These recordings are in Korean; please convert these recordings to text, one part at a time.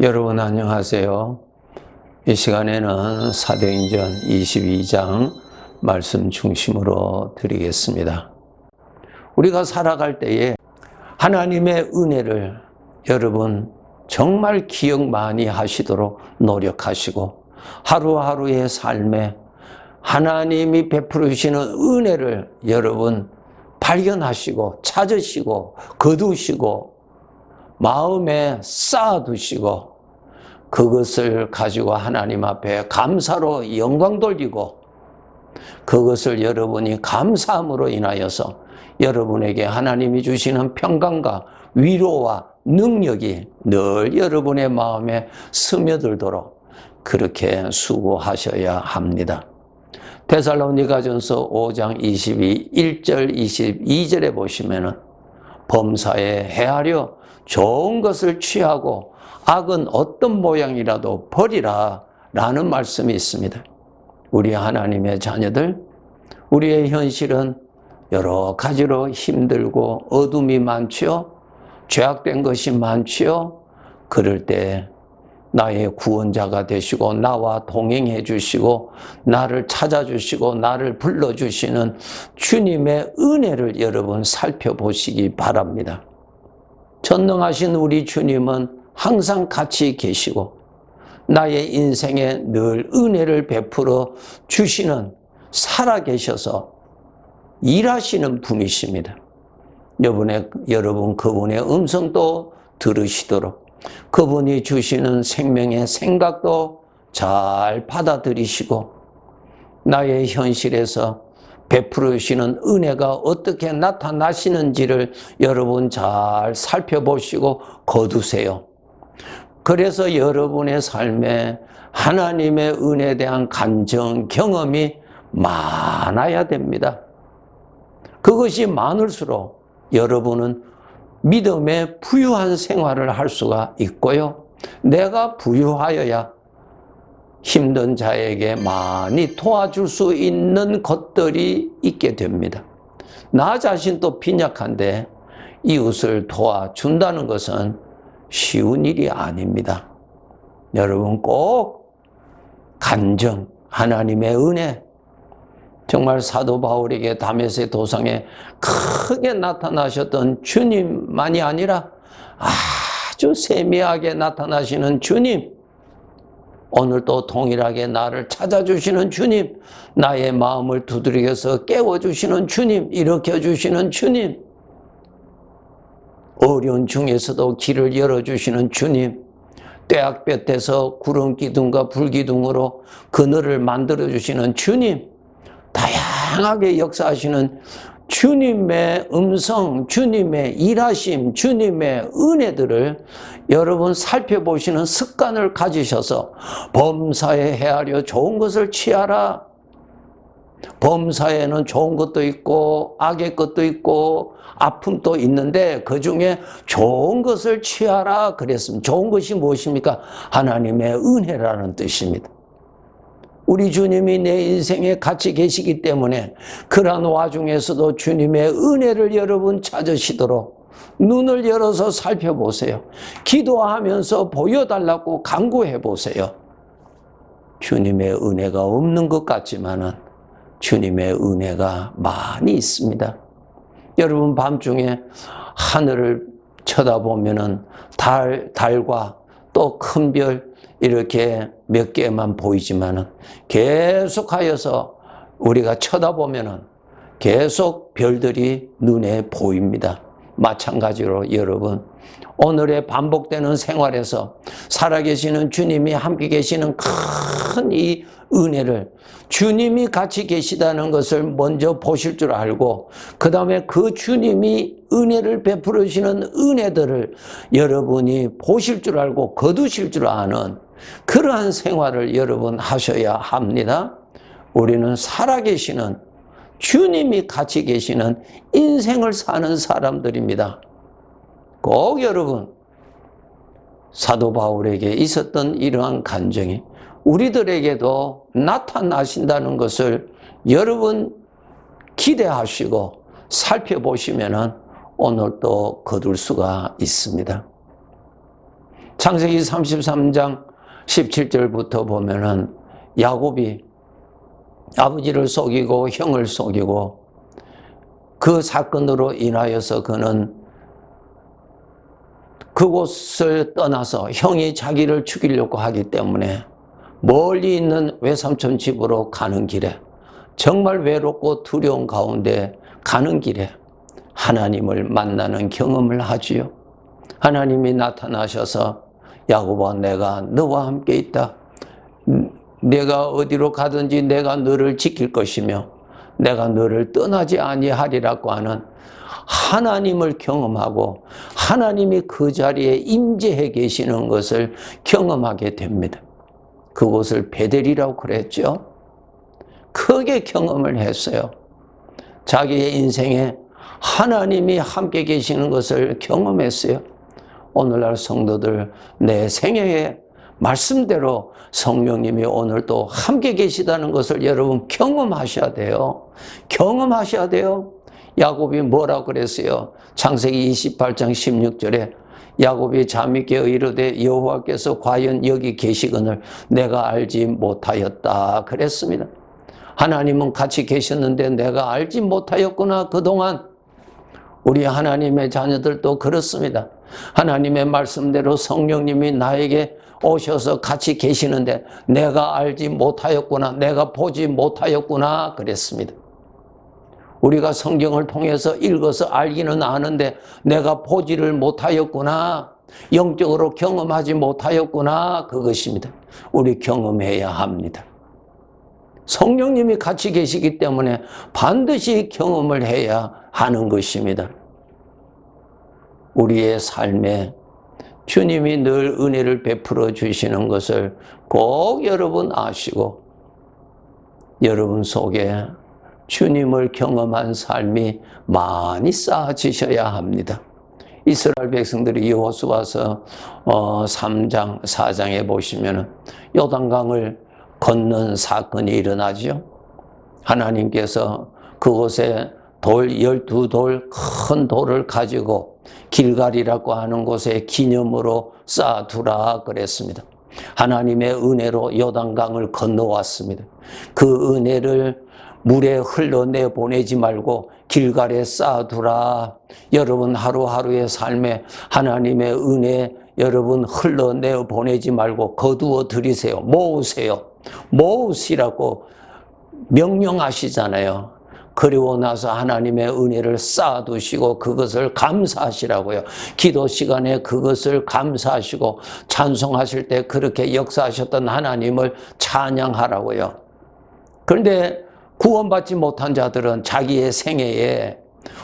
여러분 안녕하세요. 이 시간에는 사도행전 22장 말씀 중심으로 드리겠습니다. 우리가 살아갈 때에 하나님의 은혜를 여러분 정말 기억 많이 하시도록 노력하시고 하루하루의 삶에 하나님이 베풀으시는 은혜를 여러분 발견하시고 찾으시고 거두시고 마음에 쌓아두시고 그것을 가지고 하나님 앞에 감사로 영광 돌리고 그것을 여러분이 감사함으로 인하여서 여러분에게 하나님이 주시는 평강과 위로와 능력이 늘 여러분의 마음에 스며들도록 그렇게 수고하셔야 합니다. 데살로니가전서 5장 22, 1절 22절에 보시면은 범사에 헤아려 좋은 것을 취하고 악은 어떤 모양이라도 버리라 라는 말씀이 있습니다. 우리 하나님의 자녀들, 우리의 현실은 여러 가지로 힘들고 어둠이 많지요. 죄악된 것이 많지요. 그럴 때 나의 구원자가 되시고 나와 동행해 주시고 나를 찾아주시고 나를 불러주시는 주님의 은혜를 여러분 살펴보시기 바랍니다. 전능하신 우리 주님은 항상 같이 계시고 나의 인생에 늘 은혜를 베풀어 주시는 살아 계셔서 일하시는 분이십니다. 여러분의, 여러분 그분의 음성도 들으시도록 그분이 주시는 생명의 생각도 잘 받아들이시고 나의 현실에서 베풀으시는 은혜가 어떻게 나타나시는지를 여러분 잘 살펴보시고 거두세요. 그래서 여러분의 삶에 하나님의 은혜에 대한 간정, 경험이 많아야 됩니다. 그것이 많을수록 여러분은 믿음의 부유한 생활을 할 수가 있고요. 내가 부유하여야 힘든 자에게 많이 도와줄 수 있는 것들이 있게 됩니다. 나 자신도 빈약한데 이웃을 도와준다는 것은 쉬운 일이 아닙니다. 여러분 꼭 간정, 하나님의 은혜, 정말 사도 바울에게 담에세 도상에 크게 나타나셨던 주님만이 아니라 아주 세미하게 나타나시는 주님, 오늘도 동일하게 나를 찾아주시는 주님, 나의 마음을 두드려서 깨워주시는 주님, 일으켜주시는 주님, 어려운 중에서도 길을 열어주시는 주님, 떼약볕에서 구름 기둥과 불 기둥으로 그늘을 만들어주시는 주님, 다양하게 역사하시는 주님의 음성, 주님의 일하심, 주님의 은혜들을 여러분 살펴보시는 습관을 가지셔서 범사에 헤아려 좋은 것을 취하라. 범사에는 좋은 것도 있고 악의 것도 있고 아픔도 있는데 그 중에 좋은 것을 취하라 그랬습니다. 좋은 것이 무엇입니까? 하나님의 은혜라는 뜻입니다. 우리 주님이 내 인생에 같이 계시기 때문에 그러한 와중에서도 주님의 은혜를 여러분 찾으시도록 눈을 열어서 살펴보세요. 기도하면서 보여달라고 강구해 보세요. 주님의 은혜가 없는 것 같지만은 주님의 은혜가 많이 있습니다. 여러분 밤중에 하늘을 쳐다보면은 달, 달과 또 큰 별 이렇게 몇 개만 보이지만은 계속하여서 우리가 쳐다보면은 계속 별들이 눈에 보입니다. 마찬가지로 여러분 오늘의 반복되는 생활에서 살아계시는 주님이 함께 계시는 큰 이 은혜를 주님이 같이 계시다는 것을 먼저 보실 줄 알고 그 다음에 그 주님이 은혜를 베풀으시는 은혜들을 여러분이 보실 줄 알고 거두실 줄 아는 그러한 생활을 여러분 하셔야 합니다. 우리는 살아계시는 주님이 같이 계시는 인생을 사는 사람들입니다. 꼭 여러분, 사도 바울에게 있었던 이러한 간정이 우리들에게도 나타나신다는 것을 여러분 기대하시고 살펴보시면 오늘 또 거둘 수가 있습니다. 창세기 33장 17절부터 보면은 야곱이 아버지를 속이고 형을 속이고 그 사건으로 인하여서 그는 그곳을 떠나서 형이 자기를 죽이려고 하기 때문에 멀리 있는 외삼촌 집으로 가는 길에 정말 외롭고 두려운 가운데 가는 길에 하나님을 만나는 경험을 하지요. 하나님이 나타나셔서 야곱아 내가 너와 함께 있다. 내가 어디로 가든지 내가 너를 지킬 것이며 내가 너를 떠나지 아니하리라고 하는 하나님을 경험하고 하나님이 그 자리에 임재해 계시는 것을 경험하게 됩니다. 그곳을 베델이라고 그랬죠. 크게 경험을 했어요. 자기의 인생에 하나님이 함께 계시는 것을 경험했어요. 오늘날 성도들 내 생애에 말씀대로 성령님이 오늘도 함께 계시다는 것을 여러분 경험하셔야 돼요. 경험하셔야 돼요. 야곱이 뭐라 그랬어요? 창세기 28장 16절에 야곱이 잠이 깨어 이르되 여호와께서 과연 여기 계시거늘 내가 알지 못하였다 그랬습니다. 하나님은 같이 계셨는데 내가 알지 못하였구나 그동안 우리 하나님의 자녀들도 그렇습니다. 하나님의 말씀대로 성령님이 나에게 오셔서 같이 계시는데 내가 알지 못하였구나, 내가 보지 못하였구나 그랬습니다. 우리가 성경을 통해서 읽어서 알기는 아는데 내가 보지를 못하였구나, 영적으로 경험하지 못하였구나 그것입니다. 우리 경험해야 합니다. 성령님이 같이 계시기 때문에 반드시 경험을 해야 하는 것입니다. 우리의 삶에 주님이 늘 은혜를 베풀어 주시는 것을 꼭 여러분 아시고 여러분 속에 주님을 경험한 삶이 많이 쌓아지셔야 합니다. 이스라엘 백성들이 여호수아서 3장, 4장에 보시면 요단강을 건넌 사건이 일어나죠. 하나님께서 그곳에 돌, 열두 돌, 큰 돌을 가지고 길갈이라고 하는 곳에 기념으로 쌓아두라 그랬습니다. 하나님의 은혜로 요단강을 건너왔습니다. 그 은혜를 물에 흘러내 보내지 말고 길갈에 쌓아두라. 여러분 하루하루의 삶에 하나님의 은혜 여러분 흘러내 보내지 말고 거두어 들이세요. 모으세요. 모으시라고 명령하시잖아요. 그리고 나서 하나님의 은혜를 쌓아두시고 그것을 감사하시라고요. 기도 시간에 그것을 감사하시고 찬송하실 때 그렇게 역사하셨던 하나님을 찬양하라고요. 그런데 구원받지 못한 자들은 자기의 생애에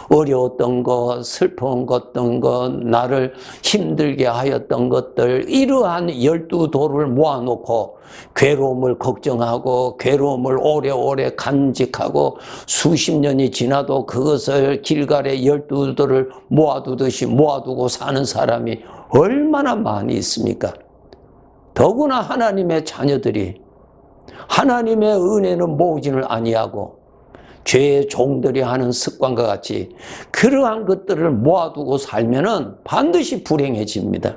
어려웠던 것, 슬픈 것던 것, 나를 힘들게 하였던 것들, 이러한 열두 돌을 모아놓고 괴로움을 걱정하고 괴로움을 오래오래 간직하고 수십 년이 지나도 그것을 길갈에 열두 돌을 모아두듯이 모아두고 사는 사람이 얼마나 많이 있습니까? 더구나 하나님의 자녀들이 하나님의 은혜는 모으지를 아니하고 죄의 종들이 하는 습관과 같이 그러한 것들을 모아두고 살면은 반드시 불행해집니다.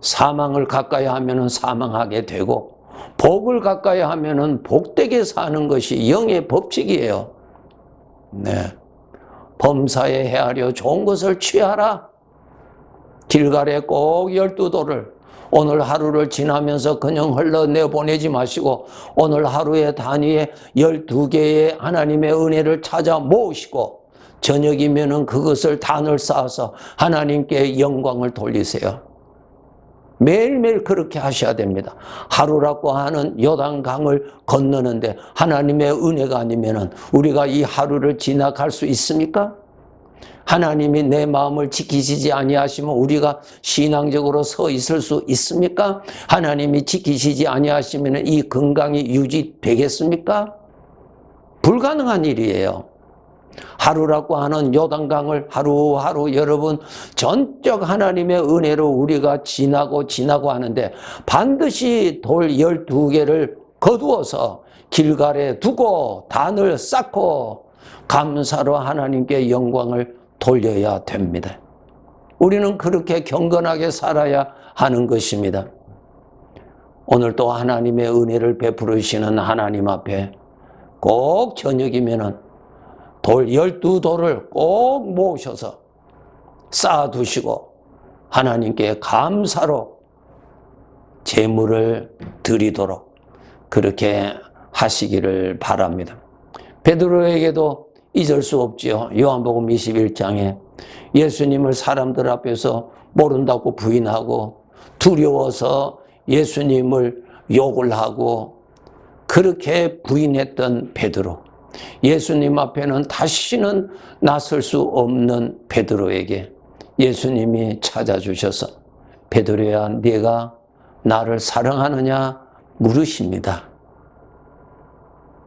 사망을 가까이 하면은 사망하게 되고 복을 가까이 하면은 복되게 사는 것이 영의 법칙이에요. 네. 범사에 헤아려 좋은 것을 취하라. 길갈에 꼭 열두 돌을 오늘 하루를 지나면서 그냥 흘러내 보내지 마시고 오늘 하루의 단위에 12개의 하나님의 은혜를 찾아 모으시고 저녁이면은 그것을 단을 쌓아서 하나님께 영광을 돌리세요. 매일매일 그렇게 하셔야 됩니다. 하루라고 하는 요단강을 건너는데 하나님의 은혜가 아니면은 우리가 이 하루를 지나갈 수 있습니까? 하나님이 내 마음을 지키시지 아니하시면 우리가 신앙적으로 서 있을 수 있습니까? 하나님이 지키시지 아니하시면 이 건강이 유지되겠습니까? 불가능한 일이에요. 하루라고 하는 요단강을 하루하루 여러분 전적 하나님의 은혜로 우리가 지나고 지나고 하는데 반드시 돌 12개를 거두어서 길갈에 두고 단을 쌓고 감사로 하나님께 영광을 돌려야 됩니다. 우리는 그렇게 경건하게 살아야 하는 것입니다. 오늘 또 하나님의 은혜를 베풀으시는 하나님 앞에 꼭 저녁이면은 돌 열두 돌을 꼭 모으셔서 쌓아두시고 하나님께 감사로 제물을 드리도록 그렇게 하시기를 바랍니다. 베드로에게도 잊을 수 없지요. 요한복음 21장에 예수님을 사람들 앞에서 모른다고 부인하고 두려워서 예수님을 욕을 하고 그렇게 부인했던 베드로. 예수님 앞에는 다시는 나설 수 없는 베드로에게 예수님이 찾아주셔서 베드로야 네가 나를 사랑하느냐 물으십니다.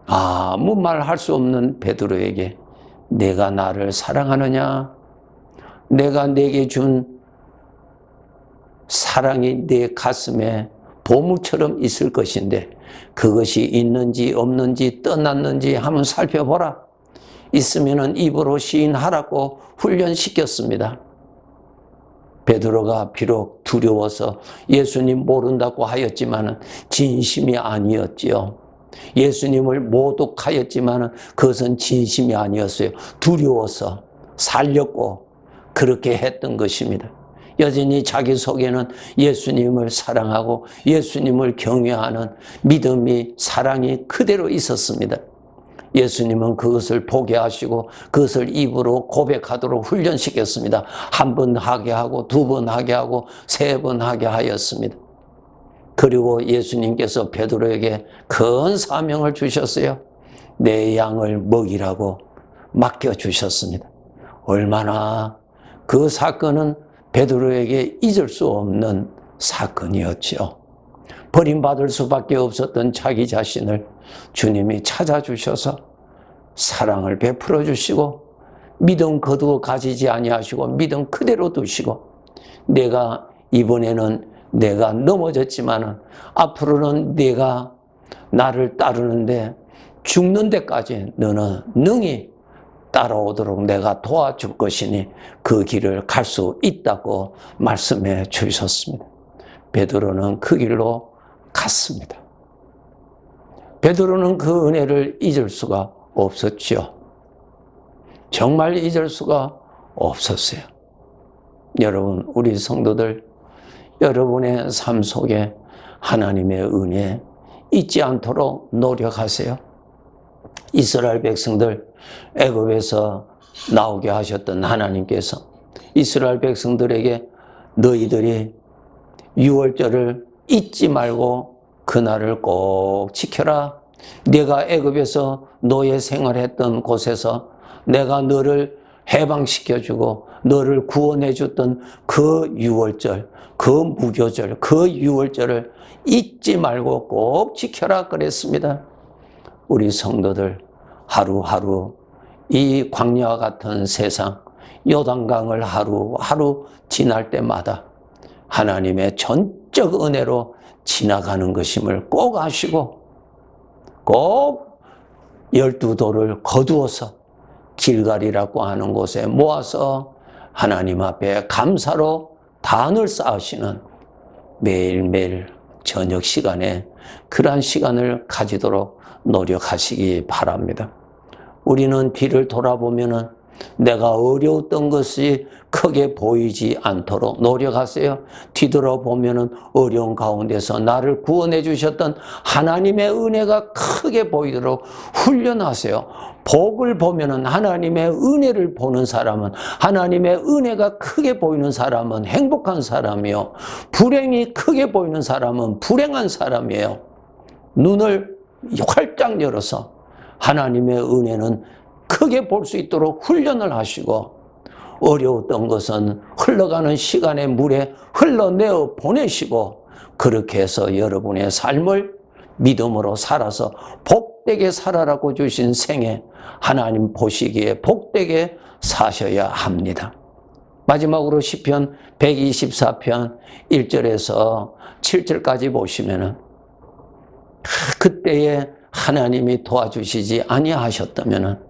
아무 말 할 수 없는 베드로에게 내가 나를 사랑하느냐? 내가 내게 준 사랑이 내 가슴에 보물처럼 있을 것인데 그것이 있는지 없는지 떠났는지 한번 살펴보라. 있으면은 입으로 시인하라고 훈련시켰습니다. 베드로가 비록 두려워서 예수님 모른다고 하였지만 진심이 아니었지요. 예수님을 모독하였지만 그것은 진심이 아니었어요. 두려워서 살렸고 그렇게 했던 것입니다. 여전히 자기 속에는 예수님을 사랑하고 예수님을 경외하는 믿음이 사랑이 그대로 있었습니다. 예수님은 그것을 보게 하시고 그것을 입으로 고백하도록 훈련시켰습니다. 한 번 하게 하고 두 번 하게 하고 세 번 하게 하였습니다. 그리고 예수님께서 베드로에게 큰 사명을 주셨어요. 내 양을 먹이라고 맡겨 주셨습니다. 얼마나 그 사건은 베드로에게 잊을 수 없는 사건이었죠. 버림받을 수밖에 없었던 자기 자신을 주님이 찾아주셔서 사랑을 베풀어 주시고 믿음 거두어 가지지 아니하시고 믿음 그대로 두시고 내가 이번에는 내가 넘어졌지만은 앞으로는 내가 나를 따르는데 죽는 데까지 너는 능히 따라오도록 내가 도와줄 것이니 그 길을 갈 수 있다고 말씀해 주셨습니다. 베드로는 그 길로 갔습니다. 베드로는 그 은혜를 잊을 수가 없었지요. 정말 잊을 수가 없었어요. 여러분, 우리 성도들, 여러분의 삶 속에 하나님의 은혜 잊지 않도록 노력하세요. 이스라엘 백성들 애굽에서 나오게 하셨던 하나님께서 이스라엘 백성들에게 너희들이 유월절을 잊지 말고 그날을 꼭 지켜라. 내가 애굽에서 노예 생활했던 곳에서 내가 너를 해방시켜주고 너를 구원해줬던 그 유월절, 그 무교절, 그 유월절을 잊지 말고 꼭 지켜라 그랬습니다. 우리 성도들 하루하루 이 광야와 같은 세상 요단강을 하루하루 지날 때마다 하나님의 전적 은혜로 지나가는 것임을 꼭 아시고 꼭 열두 돌을 거두어서 길갈이라고 하는 곳에 모아서 하나님 앞에 감사로 단을 쌓으시는 매일매일 저녁 시간에 그러한 시간을 가지도록 노력하시기 바랍니다. 우리는 뒤를 돌아보면은 내가 어려웠던 것이 크게 보이지 않도록 노력하세요. 뒤돌아보면 은 어려운 가운데서 나를 구원해 주셨던 하나님의 은혜가 크게 보이도록 훈련하세요. 복을 보면 은 하나님의 은혜를 보는 사람은 하나님의 은혜가 크게 보이는 사람은 행복한 사람이요. 불행이 크게 보이는 사람은 불행한 사람이에요. 눈을 활짝 열어서 하나님의 은혜는 크게 볼 수 있도록 훈련을 하시고 어려웠던 것은 흘러가는 시간의 물에 흘러내어 보내시고 그렇게 해서 여러분의 삶을 믿음으로 살아서 복되게 살아라고 주신 생에 하나님 보시기에 복되게 사셔야 합니다. 마지막으로 시편 124편 1절에서 7절까지 보시면은 그때에 하나님이 도와주시지 아니하셨다면은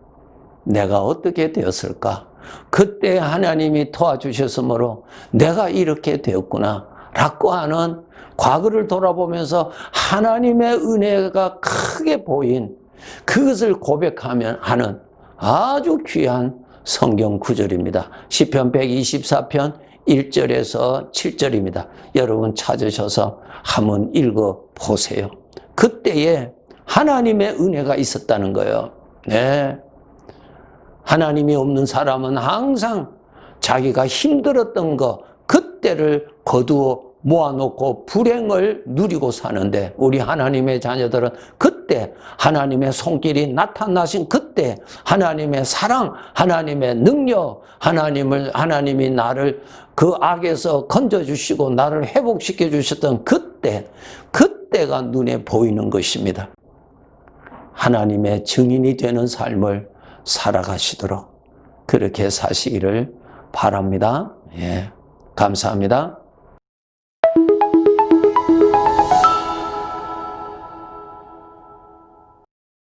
내가 어떻게 되었을까? 그때 하나님이 도와주셨으므로 내가 이렇게 되었구나. 라고 하는 과거를 돌아보면서 하나님의 은혜가 크게 보인 그것을 고백하면 하는 아주 귀한 성경 구절입니다. 시편 124편 1절에서 7절입니다. 여러분 찾으셔서 한번 읽어 보세요. 그때에 하나님의 은혜가 있었다는 거예요. 네. 하나님이 없는 사람은 항상 자기가 힘들었던 거, 그때를 거두어 모아놓고 불행을 누리고 사는데 우리 하나님의 자녀들은 그때 하나님의 손길이 나타나신 그때 하나님의 사랑, 하나님의 능력, 하나님을 하나님이 나를 그 악에서 건져 주시고 나를 회복시켜 주셨던 그때 그때가 눈에 보이는 것입니다. 하나님의 증인이 되는 삶을 살아가시도록 그렇게 사시기를 바랍니다. 예. 감사합니다.